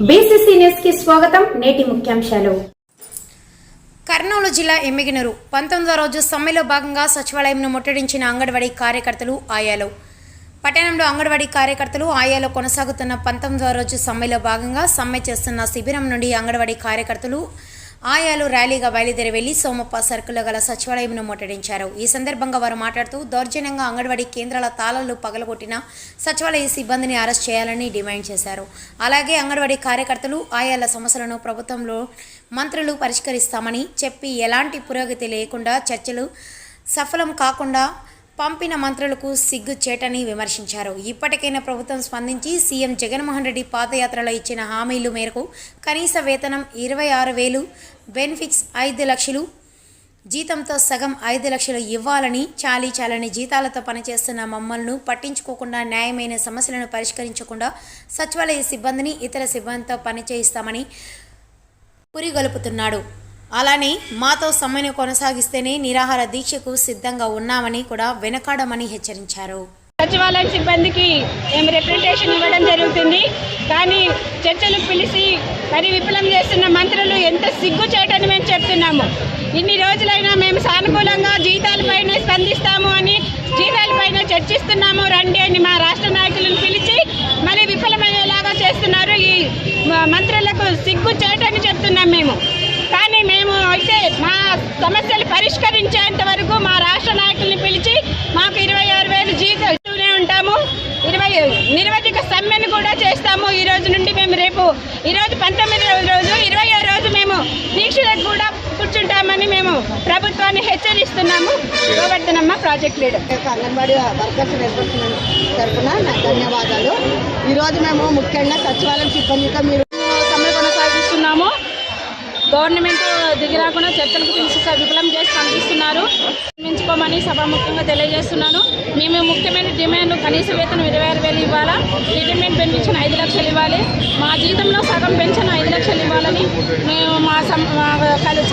నమస్కారం నేటి ముఖ్యాంశాలు. కర్నూలు జిల్లా ఎమ్మిగినరు. పంతొమ్మిదో రోజు సమ్మెలో భాగంగా సచివాలయంను ముట్టడించిన అంగన్వాడీ కార్యకర్తలు ఆయాలో. పట్టణంలో అంగన్వాడీ కార్యకర్తలు ఆయాలో కొనసాగుతున్న పంతొమ్మిదో రోజు సమ్మెలో భాగంగా సమ్మె చేస్తున్న శిబిరం నుండి అంగన్వాడీ కార్యకర్తలు ఆయాలు ర్యాలీగా బయలుదేరి వెళ్ళి సోమప్ప సర్కిల్లో గల సచివాలయంను ముట్టడించారు. ఈ సందర్భంగా వారు మాట్లాడుతూ దౌర్జన్యంగా అంగన్వాడీ కేంద్రాల తాళాలు పగలగొట్టిన సచివాలయ సిబ్బందిని అరెస్ట్ చేయాలని డిమాండ్ చేశారు. అలాగే అంగన్వాడీ కార్యకర్తలు ఆయాల సమస్యలను ప్రభుత్వంలో మంత్రులు పరిష్కరిస్తామని చెప్పి ఎలాంటి పురోగతి లేకుండా చర్చలు సఫలం కాకుండా పంపిన మంత్రులకు సిగ్గు చేటని విమర్శించారు. ఇప్పటికైనా ప్రభుత్వం స్పందించి సీఎం జగన్మోహన్ రెడ్డి పాదయాత్రలో ఇచ్చిన హామీలు మేరకు కనీస వేతనం ఇరవై ఆరు వేలు బెనిఫిట్స్ ఐదు లక్షలు జీతంతో సగం ఐదు లక్షలు ఇవ్వాలని చాలీ చాలని జీతాలతో పనిచేస్తున్న మమ్మల్ని పట్టించుకోకుండా న్యాయమైన సమస్యలను పరిష్కరించకుండా సచివాలయ సిబ్బందిని ఇతర సిబ్బందితో పనిచేయిస్తామని పురిగొలుపుతున్నాడు. అలానే మాతో సమ్మెను కొనసాగిస్తేనే నిరాహార దీక్షకు సిద్ధంగా ఉన్నామని కూడా వెనకాడమని హెచ్చరించారు. సచివాలయం సిబ్బందికి మేము రిప్రజెంటేషన్ ఇవ్వడం జరుగుతుంది. కానీ చర్చలు పిలిచి మరి విఫలం చేస్తున్న మంత్రులు ఎంత సిగ్గు చేయటని మేము చెప్తున్నాము. ఇన్ని రోజులైనా మేము సానుకూలంగా జీతాలపైన స్పందిస్తాము అని జీతాలపైన చర్చిస్తున్నాము. రండి అని మా రాష్ట్ర నాయకులను పిలిచి మరి విఫలమయ్యేలాగా చేస్తున్నారు ఈ మ- మంత్రులకు సిగ్గు చేయటని చెప్తున్నాం మేము కానీ మేము అయితే మా సమస్యలు పరిష్కరించేంత వరకు మా రాష్ట్ర నాయకుల్ని పిలిచి మాకు ఇరవై ఆరు వేలు జీతం ఇస్తూనే ఉంటాము. ఇరవై నిరవధిక సమ్మెను కూడా చేస్తాము ఈ రోజు నుండి మేము రేపు. ఈరోజు పంతొమ్మిది రోజు ఇరవై రోజు మేము దీక్షలకు కూడా కూర్చుంటామని మేము ప్రభుత్వాన్ని హెచ్చరిస్తున్నాము. Govardhanamma project leader. Anganwadi workers నిర్వహించిన తరఫున ధన్యవాదాలు. ఈరోజు మేము ముఖ్యంగా సచివాలయం సిబ్బందితో మీరు సమ్మె కొనసాగిస్తున్నాము. గవర్నమెంట్ దిగిరాకుండా చర్చలకు పిలిచి విఫలం చేసి పంపిస్తున్నారు. నిర్మించుకోమని సభాముఖ్యంగా తెలియజేస్తున్నాను. మేము ముఖ్యమైన డిమాండ్ కనీస వేతనం ఇరవై ఆరు వేలు ఇవ్వాలా? రిటైర్మెంట్ పెన్షన్ ఐదు లక్షలు ఇవ్వాలి. మా జీతంలో సగం పెన్షన్ ఐదు లక్షలు ఇవ్వాలని మేము మా సం మా కలు-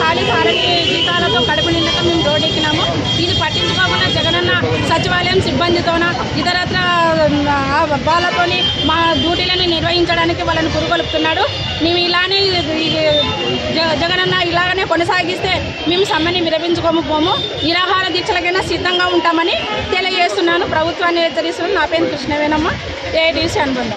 జీతాలతో కడుపు నిండక మేము రోడ్డెక్కినాము. ఇది పట్టించుకోకుండా జగనన్న సచివాలయం సిబ్బందితోన ఇతరత్ర ఆ, వాళ్ళతోని మా డ్యూటీలను నిర్వహించడానికి వాళ్ళని పురుగొలుపుతున్నాడు. మేము ఇలానే జగనన్న ఇలాగనే కొనసాగిస్తే మేము సమ్మెని విరమించుకోము పోము నిరాహార దీక్షలకైనా సిద్ధంగా ఉంటామని తెలియజేస్తున్నాను. ప్రభుత్వాన్ని హెచ్చరిస్తున్నాను. నా పేరు కృష్ణవేనమ్మ ఏడీసీ అనుబంధం